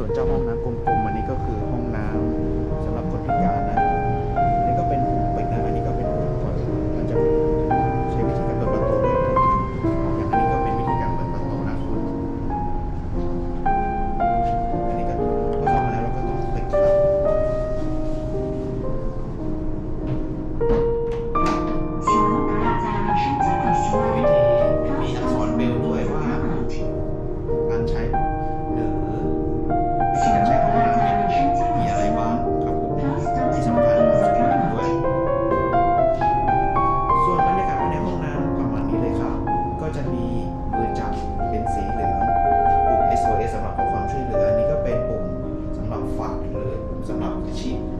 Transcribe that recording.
ส่วนเจ้าห้องน้ำกลมๆอันนี้ก็คือห้องน้ำ team.